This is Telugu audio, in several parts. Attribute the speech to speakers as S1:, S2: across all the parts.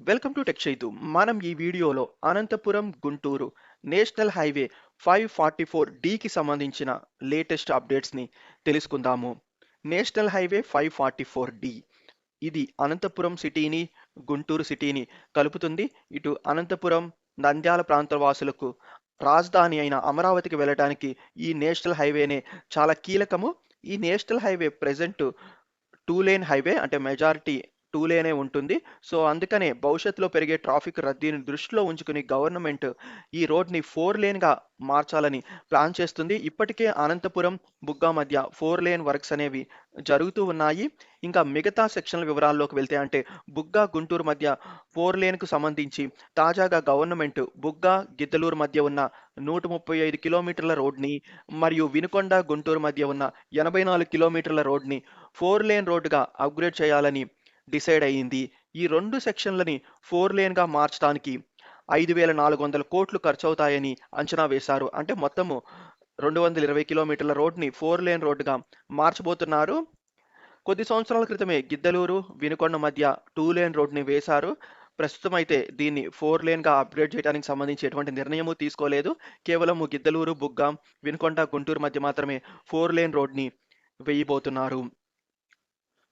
S1: వెల్కమ్ టు టెక్ చైతు మనం ఈ వీడియోలో Anantapur Guntur national highway five forty four డికి సంబంధించిన లేటెస్ట్ అప్డేట్స్ని తెలుసుకుందాము. National highway five forty four D ఇది అనంతపురం సిటీని గుంటూరు సిటీని కలుపుతుంది. ఇటు అనంతపురం నంద్యాల ప్రాంత వాసులకు రాజధాని అయిన అమరావతికి వెళ్ళడానికి ఈ నేషనల్ హైవేనే చాలా కీలకము. ఈ national highway present two lane highway అంటే మెజారిటీ టూ లేనే ఉంటుంది. సో అందుకనే భవిష్యత్తులో పెరిగే ట్రాఫిక్ రద్దీని దృష్టిలో ఉంచుకుని గవర్నమెంట్ ఈ రోడ్ని ఫోర్ లేన్గా మార్చాలని ప్లాన్ చేస్తుంది. ఇప్పటికే అనంతపురం బుగ్గా మధ్య ఫోర్ లేన్ వర్క్స్ అనేవి జరుగుతూ ఉన్నాయి. ఇంకా మిగతా సెక్షన్ల వివరాల్లోకి వెళ్తే అంటే బుగ్గా గుంటూరు మధ్య ఫోర్ లేన్కు సంబంధించి తాజాగా గవర్నమెంట్ బుగ్గా గిద్దలూరు మధ్య ఉన్న నూట ముప్పై ఐదు కిలోమీటర్ల రోడ్ని మరియు వినుకొండ గుంటూరు మధ్య ఉన్న ఎనభై నాలుగు కిలోమీటర్ల రోడ్ని ఫోర్ లేన్ రోడ్డుగా అప్గ్రేడ్ చేయాలని డిసైడ్ అయ్యింది. ఈ రెండు సెక్షన్లని ఫోర్ లేన్గా మార్చడానికి ఐదు వేల నాలుగు వందల కోట్లు ఖర్చు అవుతాయని అంచనా వేశారు. అంటే మొత్తము రెండు వందల ఇరవై కిలోమీటర్ల రోడ్ని ఫోర్ లేన్ రోడ్డుగా మార్చబోతున్నారు. కొద్ది సంవత్సరాల క్రితమే గిద్దలూరు వినుకొండ మధ్య టూ లేన్ రోడ్ని వేశారు. ప్రస్తుతం అయితే దీన్ని ఫోర్ లేన్గా అప్గ్రేడ్ చేయడానికి సంబంధించి ఎటువంటి నిర్ణయము తీసుకోలేదు. కేవలం గిద్దలూరు బుగ్గ వినుకొండ గుంటూరు మధ్య మాత్రమే ఫోర్ లేన్ రోడ్ని వేయబోతున్నారు.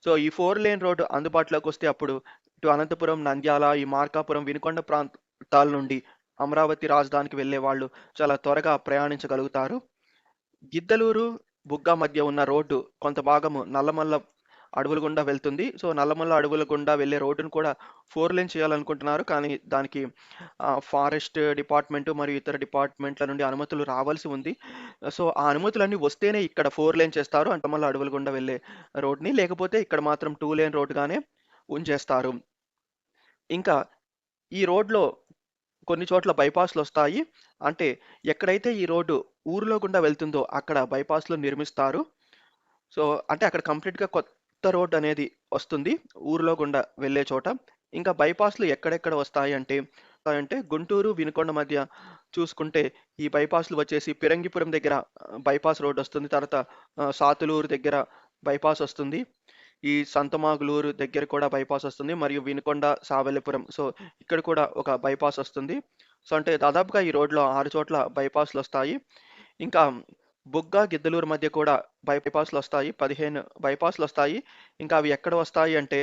S1: సో ఈ ఫోర్ లేన్ రోడ్డు అందుబాటులోకి వస్తే అప్పుడు ఇటు అనంతపురం నంద్యాల ఈ మార్కాపురం వినుకొండ ప్రాంతాల నుండి అమరావతి రాజధానికి వెళ్ళే వాళ్ళు చాలా త్వరగా ప్రయాణించగలుగుతారు. గిద్దలూరు బుగ్గ మధ్య ఉన్న రోడ్డు కొంత భాగము నల్లమల్ల అడవుల గుండా వెళ్తుంది. సో నల్లమల్ల అడవుల గుండా వెళ్ళే రోడ్డును కూడా ఫోర్ లేన్ చేయాలనుకుంటున్నారు. కానీ దానికి ఫారెస్ట్ డిపార్ట్మెంట్ మరియు ఇతర డిపార్ట్మెంట్ల నుండి అనుమతులు రావాల్సి ఉంది. సో ఆ అనుమతులన్నీ వస్తేనే ఇక్కడ ఫోర్ లేన్ చేస్తారు. అంటమల్ల అడవుల గుండా వెళ్ళే రోడ్ని. లేకపోతే ఇక్కడ మాత్రం టూ లేన్ రోడ్డుగానే ఉంచేస్తారు. ఇంకా ఈ రోడ్లో కొన్ని చోట్ల బైపాస్లు వస్తాయి. అంటే ఎక్కడైతే ఈ రోడ్డు ఊరిలో గుండా వెళ్తుందో అక్కడ బైపాస్లు నిర్మిస్తారు. సో అంటే అక్కడ కంప్లీట్గా కొత్త రోడ్ అనేది వస్తుంది. ఊరిలో గుండా వెళ్ళే చోట. ఇంకా బైపాస్లు ఎక్కడెక్కడ వస్తాయి అంటే గుంటూరు వినుకొండ మధ్య చూసుకుంటే ఈ బైపాస్లు వచ్చేసి పిరంగిపురం దగ్గర బైపాస్ రోడ్ వస్తుంది. తర్వాత సాతులూరు దగ్గర బైపాస్ వస్తుంది. ఈ సంతమాగులూరు దగ్గర కూడా బైపాస్ వస్తుంది. మరియు వినుకొండ సావల్లిపురం. సో ఇక్కడ కూడా ఒక బైపాస్ వస్తుంది. సో అంటే దాదాపుగా ఈ రోడ్లో ఆరు చోట్ల బైపాస్లు వస్తాయి. ఇంకా బుగ్గ గిద్దలూరు మధ్య కూడా బైపాస్లు వస్తాయి. పదిహేను బైపాస్లు వస్తాయి. ఇంకా అవి ఎక్కడ వస్తాయి అంటే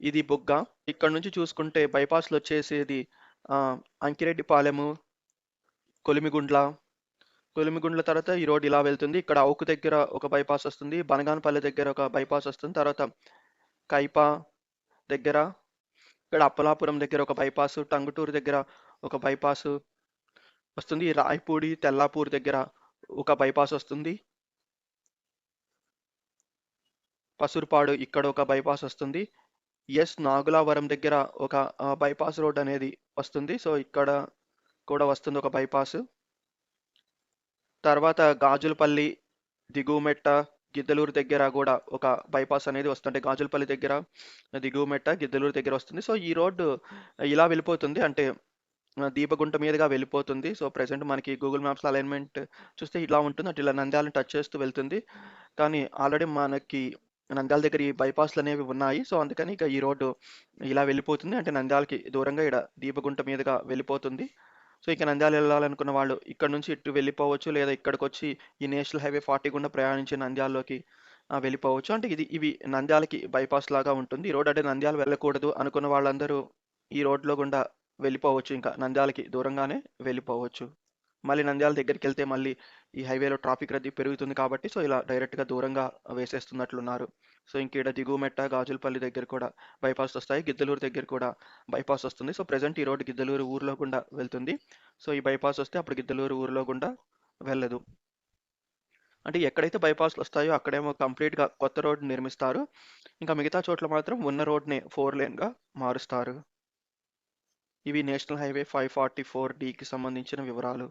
S1: ఇది బుగ్గ. ఇక్కడ నుంచి చూసుకుంటే బైపాస్లు వచ్చేసేది అంకిరెడ్డిపాలెము కొలిమిగుండ్ల. కొలిమిగుండ్ల తర్వాత ఈ రోడ్ ఇలా వెళ్తుంది. ఇక్కడ అవుకు దగ్గర ఒక బైపాస్ వస్తుంది. బనగానపల్లి దగ్గర ఒక బైపాస్ వస్తుంది. తర్వాత కైపా దగ్గర ఇక్కడ అప్పలాపురం దగ్గర ఒక బైపాస్ టంగుటూరు దగ్గర ఒక బైపాస్ వస్తుంది. రాయపూడి తెల్లాపూర్ దగ్గర ఒక బైపాస్ వస్తుంది. పసురుపాడు ఇక్కడ ఒక బైపాస్ వస్తుంది. ఎస్ నాగులావరం దగ్గర ఒక బైపాస్ రోడ్ అనేది వస్తుంది. సో ఇక్కడ కూడా వస్తుంది ఒక బైపాస్ తర్వాత గాజులపల్లి దిగువమెట్ట గిద్దలూరు దగ్గర కూడా ఒక బైపాస్ అనేది వస్తుంటే గాజులపల్లి దగ్గర దిగువమెట్ట గిద్దలూరు దగ్గర వస్తుంది. సో ఈ రోడ్డు ఇలా వెళ్ళిపోతుంది. అంటే దీపగుంట మీదుగా వెళ్ళిపోతుంది. సో ప్రజెంట్ మనకి గూగుల్ మ్యాప్స్ అలైన్మెంట్ చూస్తే ఇలా ఉంటుంది. అటు ఇలా నంద్యాలను టచ్ చేస్తూ వెళ్తుంది. కానీ ఆల్రెడీ మనకి నంద్యాల దగ్గర ఈ బైపాస్లు అనేవి ఉన్నాయి. సో అందుకని ఇక ఈ రోడ్డు ఇలా వెళ్ళిపోతుంది. అంటే నంద్యాలకి దూరంగా ఇక్కడ దీపగుంట మీదుగా వెళ్ళిపోతుంది. సో ఇక నంద్యాల వెళ్ళాలనుకున్న వాళ్ళు ఇక్కడ నుంచి ఇటు వెళ్ళిపోవచ్చు. లేదా ఇక్కడికి వచ్చి ఈ నేషనల్ హైవే ఫార్టీ గుండా ప్రయాణించి నంద్యాలలోకి వెళ్ళిపోవచ్చు. అంటే ఇది ఇవి నంద్యాలకి బైపాస్ లాగా ఉంటుంది. ఈ రోడ్ అంటే నంద్యాల వెళ్ళకూడదు అనుకున్న వాళ్ళందరూ ఈ రోడ్లో గుండా వెళ్ళిపోవచ్చు. ఇంకా నంద్యాలకి దూరంగానే వెళ్ళిపోవచ్చు. మళ్ళీ నంద్యాల దగ్గరికి వెళ్తే మళ్ళీ ఈ హైవేలో ట్రాఫిక్ రద్దీ పెరుగుతుంది కాబట్టి సో ఇలా డైరెక్ట్గా దూరంగా వేసేస్తున్నట్లున్నారు. సో ఇంకేడ దిగుమెట్ట గాజులపల్లి దగ్గర కూడా బైపాస్ వస్తాయి. గిద్దలూరు దగ్గర కూడా బైపాస్ వస్తుంది. సో ప్రజెంట్ ఈ రోడ్డు గిద్దలూరు ఊర్లో గుండా వెళ్తుంది. సో ఈ బైపాస్ వస్తే అప్పుడు గిద్దలూరు ఊర్లో గుండా వెళ్ళదు. అంటే ఎక్కడైతే బైపాస్లు వస్తాయో అక్కడేమో కంప్లీట్గా కొత్త రోడ్డు నిర్మిస్తారు. ఇంకా మిగతా చోట్ల మాత్రం ఉన్న రోడ్ని ఫోర్ లేన్గా మారుస్తారు. ఇవి national highway five forty four డికి సంబంధించిన వివరాలు.